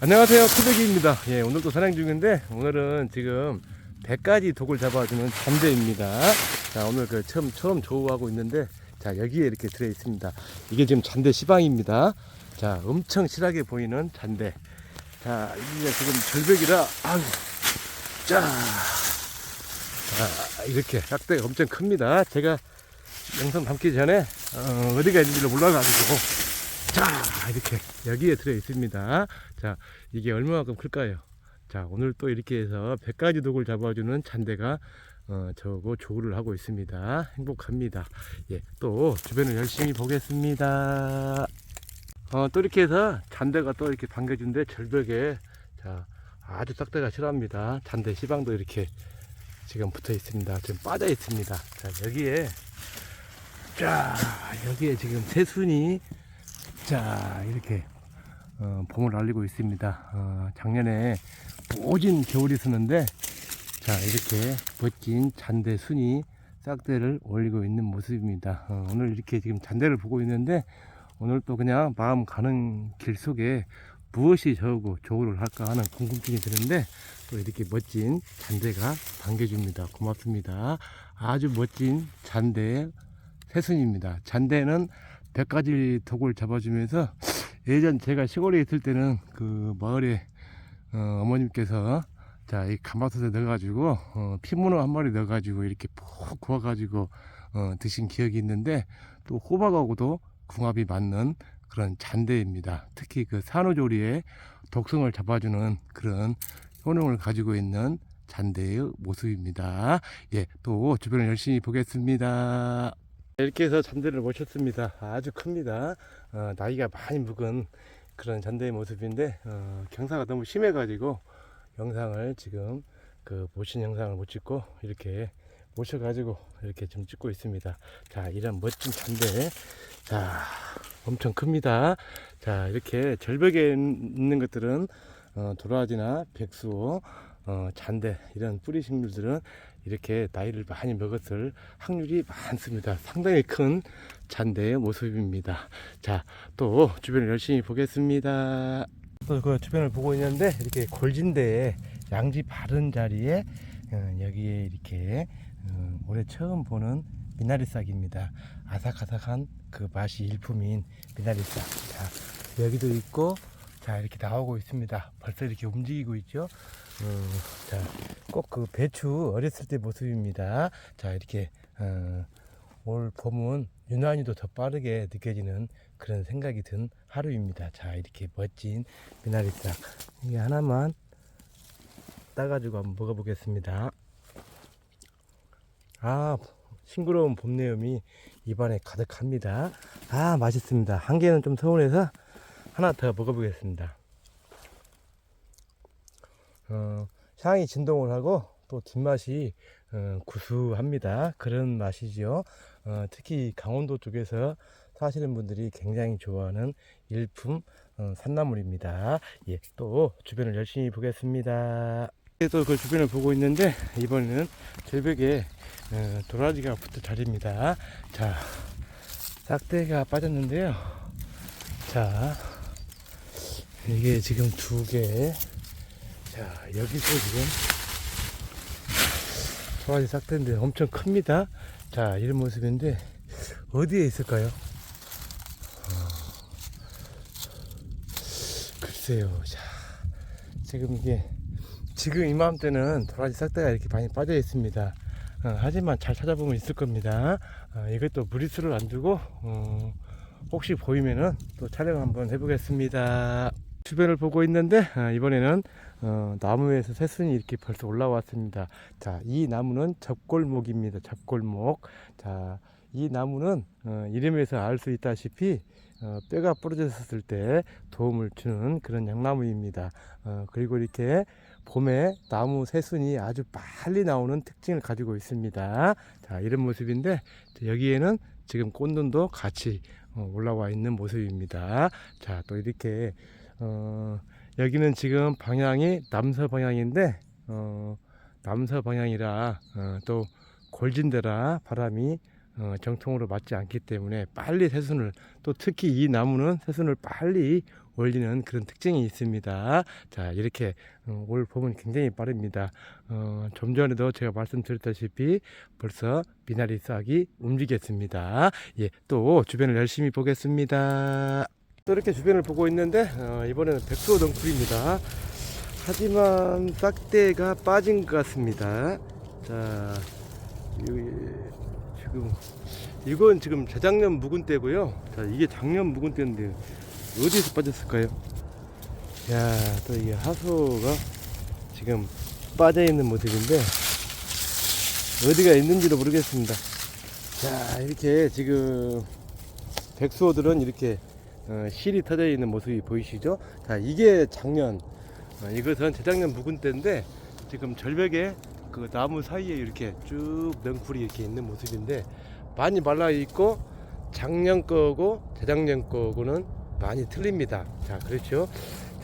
안녕하세요. 코백이입니다. 예 오늘도 사냥 중인데 오늘은 지금 100가지 독을 잡아주는 잠대입니다. 자 오늘 그 처음 처음 조우하고 있는데 자 여기에 이렇게 들어 있습니다. 이게 지금 잔대 시방입니다. 자 엄청 실하게 보이는 잔대 자 이게 지금 절벽이라 아유 자, 자 이렇게 싹대가 엄청 큽니다. 제가 영상 담기 전에 어, 어디가 있는지를 몰라가지고 자 이렇게 여기에 들어 있습니다. 자 이게 얼마만큼 클까요? 자 오늘 또 이렇게 해서 100가지 독을 잡아주는 잔대가 어, 저거 조우를 하고 있습니다. 행복합니다. 예, 또 주변을 열심히 보겠습니다. 어, 또 이렇게 해서 잔대가 또 이렇게 반겨준데 절벽에 자 아주 싹대가 싫어합니다. 잔대 시방도 이렇게 지금 붙어 있습니다. 지금 빠져 있습니다. 자 여기에 자 여기에 지금 새순이 자 이렇게 어, 봄을 알리고 있습니다. 어, 작년에 모진 겨울이 있었는데 자 이렇게 멋진 잔대 순이 싹대를 올리고 있는 모습입니다. 어, 오늘 이렇게 지금 잔대를 보고 있는데 오늘 또 그냥 마음 가는 길 속에 무엇이 저고 조우를 할까 하는 궁금증이 드는데 또 이렇게 멋진 잔대가 반겨줍니다. 고맙습니다. 아주 멋진 잔대 새순입니다. 잔대는 100가지 독을 잡아주면서 예전 제가 시골에 있을 때는 그 마을에 어, 머님께서 자, 이 가마솥에 넣어가지고, 어, 피문어 한 마리 넣어가지고, 이렇게 푹 구워가지고, 어, 드신 기억이 있는데, 또 호박하고도 궁합이 맞는 그런 잔대입니다. 특히 그 산후조리에 독성을 잡아주는 그런 효능을 가지고 있는 잔대의 모습입니다. 예, 또 주변을 열심히 보겠습니다. 이렇게 해서 잔대를 모셨습니다. 아주 큽니다. 어, 나이가 많이 묵은 그런 잔대의 모습인데 어, 경사가 너무 심해가지고 영상을 지금 그 모신 영상을 못 찍고 이렇게 모셔가지고 이렇게 좀 찍고 있습니다. 자 이런 멋진 잔대 자 엄청 큽니다. 자 이렇게 절벽에 있는 것들은 어, 도라지나 백수 어, 잔대 이런 뿌리 식물들은 이렇게 나이를 많이 먹었을 확률이 많습니다. 상당히 큰 잔대의 모습입니다. 자, 또 주변을 열심히 보겠습니다. 또 그 주변을 보고 있는데 이렇게 골진대에 양지 바른 자리에 어, 여기에 이렇게 어, 올해 처음 보는 미나리 싹입니다. 아삭아삭한 그 맛이 일품인 미나리 싹. 자, 여기도 있고 자 이렇게 나오고 있습니다. 벌써 이렇게 움직이고 있죠. 어, 자, 꼭 그 배추 어렸을 때 모습입니다. 자, 이렇게 어, 올 봄은 유난히도 더 빠르게 느껴지는 그런 생각이 든 하루입니다. 자, 이렇게 멋진 미나리 싹 이게 하나만 따가지고 한번 먹어보겠습니다. 아, 싱그러운 봄 내음이 입안에 가득합니다. 아, 맛있습니다. 한 개는 좀 서운해서 하나 더 먹어보겠습니다. 어, 향이 진동을 하고 또 뒷맛이 어, 구수합니다. 그런 맛이지요. 어, 특히 강원도 쪽에서 사시는 분들이 굉장히 좋아하는 일품 어, 산나물입니다. 예, 또 주변을 열심히 보겠습니다. 또 그 주변을 보고 있는데 이번에는 절벽에 어, 도라지가 붙은 자리입니다. 자, 싹대가 빠졌는데요. 자, 이게 지금 두 개. 자, 여기서 지금 도라지 싹대인데 엄청 큽니다. 자, 이런 모습인데 어디에 있을까요? 어, 글쎄요. 자, 지금 이게 지금 이맘때는 도라지 싹대가 이렇게 많이 빠져 있습니다. 어, 하지만 잘 찾아보면 있을 겁니다. 어, 이것도 무리수를 안 두고 어, 혹시 보이면은 또 촬영 한번 해보겠습니다. 주변을 보고 있는데 어, 이번에는 어, 나무에서 새순이 이렇게 벌써 올라왔습니다. 자, 이 나무는 접골목입니다. 접골목. 자, 이 나무는 어, 이름에서 알 수 있다시피 어, 뼈가 부러졌을 때 도움을 주는 그런 양나무입니다. 어, 그리고 이렇게 봄에 나무 새순이 아주 빨리 나오는 특징을 가지고 있습니다. 자, 이런 모습인데 여기에는 지금 꽃눈도 같이 어, 올라와 있는 모습입니다. 자, 또 이렇게 어, 여기는 지금 방향이 남서 방향인데 어, 남서 방향이라 어, 또 골진대라 바람이 어, 정통으로 맞지 않기 때문에 빨리 새순을 또 특히 이 나무는 새순을 빨리 올리는 그런 특징이 있습니다. 자, 이렇게 어, 올 봄은 굉장히 빠릅니다. 어, 좀 전에도 제가 말씀드렸다시피 벌써 미나리 싹이 움직였습니다. 예, 또 주변을 열심히 보겠습니다. 또 이렇게 주변을 보고 있는데 어, 이번에는 백도 덩쿨입니다. 하지만 싹대가 빠진 것 같습니다. 자, 이- 지금 이건 지금 재작년 묵은 때고요. 자, 이게 작년 묵은 때인데 어디서 빠졌을까요? 야, 또 이게 하소가 지금 빠져 있는 모습인데 어디가 있는지도 모르겠습니다. 자, 이렇게 지금 백수호들은 이렇게 어, 실이 터져 있는 모습이 보이시죠? 자, 이게 작년 어, 이것은 재작년 묵은 때인데 지금 절벽에 그 나무 사이에 이렇게 쭉 넝쿨이 이렇게 있는 모습인데 많이 말라 있고 작년 거고 재작년 거고는 많이 틀립니다. 자, 그렇죠?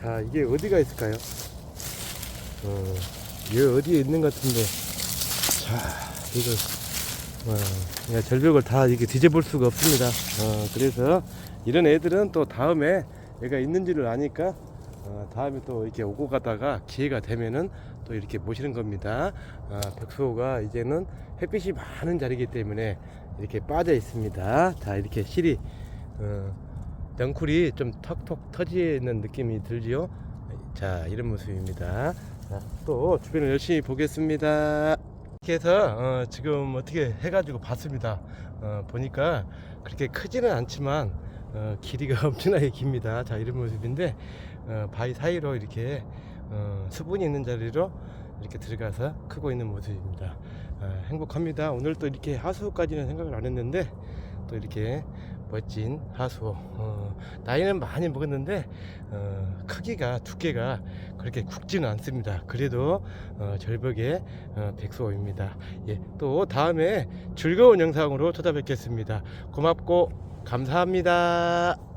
자, 이게 어디가 있을까요? 어, 여기 어디에 있는 것 같은데. 자, 이거 어, 그냥 절벽을 다 이렇게 뒤져볼 수가 없습니다. 어, 그래서 이런 애들은 또 다음에 얘가 있는지를 아니까 어, 다음에 또 이렇게 오고 가다가 기회가 되면은 또 이렇게 모시는 겁니다. 아, 백수호가 이제는 햇빛이 많은 자리이기 때문에 이렇게 빠져 있습니다. 자, 이렇게 실이 어, 넝쿨이 좀 턱턱 터지는 느낌이 들지요. 자, 이런 모습입니다. 자, 또 주변을 열심히 보겠습니다. 이렇게 해서 어, 지금 어떻게 해가지고 봤습니다. 어, 보니까 그렇게 크지는 않지만 어, 길이가 엄청나게 깁니다. 자, 이런 모습인데 어, 바위 사이로 이렇게 어, 수분이 있는 자리로 이렇게 들어가서 크고 있는 모습입니다. 아, 행복합니다. 오늘 또 이렇게 하수까지는 생각을 안 했는데 또 이렇게 멋진 하수. 어, 나이는 많이 먹었는데 어, 크기가 두께가 그렇게 굵지는 않습니다. 그래도 어, 절벽의 어, 백수호입니다. 예, 또 다음에 즐거운 영상으로 찾아뵙겠습니다. 고맙고 감사합니다.